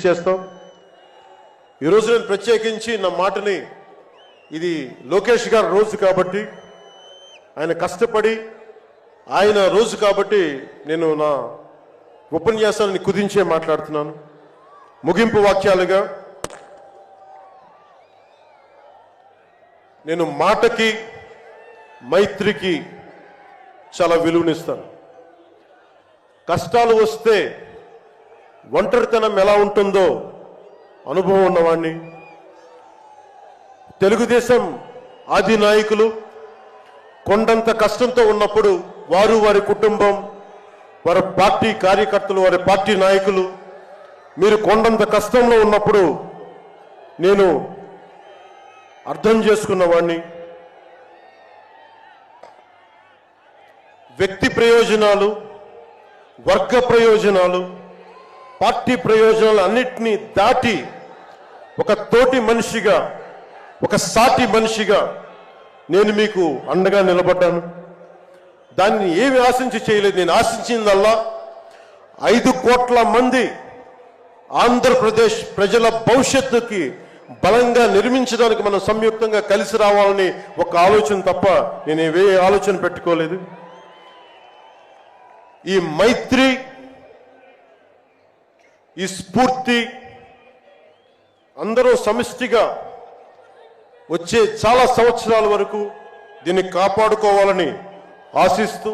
Release చేస్తాం ఈరోజు నేను ప్రత్యేకించి నా మాటని ఇది లోకేష్ గారి రోజు కాబట్టి ఆయన కష్టపడి ఆయన రోజు కాబట్టి నేను నా ఉపన్యాసాన్ని కుదించే మాట్లాడుతున్నాను. ముగింపు వాక్యాలుగా నేను మాటకి మైత్రికి చాలా విలువనిస్తాను. కష్టాలు వస్తే ఒంటరితనం ఎలా ఉంటుందో అనుభవం ఉన్నవాణ్ణి. తెలుగుదేశం ఆది నాయకులు కొండంత కష్టంతో ఉన్నప్పుడు వారు వారి కుటుంబం వారి పార్టీ కార్యకర్తలు వారి పార్టీ నాయకులు మీరు కొండంత కష్టంలో ఉన్నప్పుడు నేను అర్థం చేసుకున్నవాణ్ణి. వ్యక్తి ప్రయోజనాలు వర్గ ప్రయోజనాలు పార్టీ ప్రయోజనాలు అన్నిటినీ దాటి ఒక తోటి మనిషిగా ఒక సాటి మనిషిగా నేను మీకు అండగా నిలబడ్డాను. దాన్ని ఏమి ఆశించి చేయలేదు నేను ఆశించిందల్లా ఐదు కోట్ల మంది ఆంధ్రప్రదేశ్ ప్రజల భవిష్యత్తుకి బలంగా నిర్మించడానికి మనం సంయుక్తంగా కలిసి రావాలని ఒక ఆలోచన తప్ప నేను ఏ ఆలోచన పెట్టుకోలేదు. ఈ మైత్రి ఈ స్ఫూర్తి అందరూ సమిష్టిగా వచ్చే చాలా సంవత్సరాల వరకు దీన్ని కాపాడుకోవాలని ఆశిస్తూ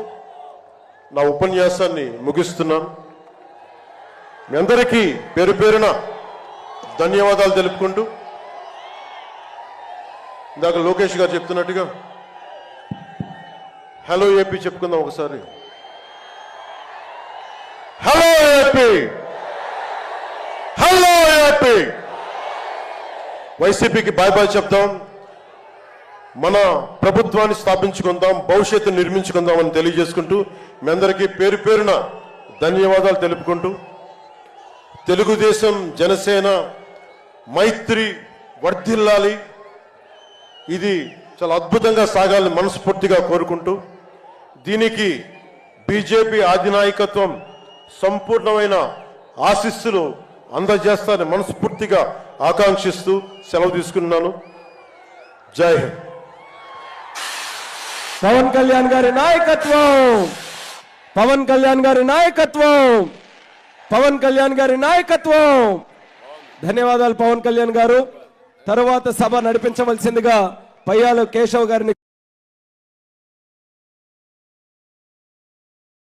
నా ఉపన్యాసాన్ని ముగిస్తున్నాను. మీ అందరికీ పేరు పేరున ధన్యవాదాలు తెలుపుకుంటూ ఇందాక లోకేష్ గారు చెప్తున్నట్టుగా హలో ఏపీ చెప్పుకుందాం ఒకసారి. Hello AP! హలో వైసీపీకి బాయ్ బాయ్ చెప్తాం. మన ప్రభుత్వాన్ని స్థాపించుకుందాం భవిష్యత్తు నిర్మించుకుందాం అని తెలియజేసుకుంటూ మీ అందరికీ పేరు పేరున ధన్యవాదాలు తెలుపుకుంటూ తెలుగుదేశం జనసేన మైత్రి వర్ధిల్లాలి. ఇది చాలా అద్భుతంగా సాగాలని మనస్ఫూర్తిగా కోరుకుంటూ దీనికి బీజేపీ అధినాయకత్వం సంపూర్ణమైన ఆశీస్సులు అందజేస్తారని మనస్ఫూర్తిగా ఆకాంక్షిస్తూ సెలవు తీసుకున్నాను జై హింద్. పవన్ కళ్యాణ్ గారి నాయకత్వం! పవన్ కళ్యాణ్ గారి నాయకత్వం! పవన్ కళ్యాణ్ గారి నాయకత్వం! ధన్యవాదాలు పవన్ కళ్యాణ్ గారు. తరువాత సభ నడిపించవలసిందిగా పయ్యాలు కేశవ్ గారిని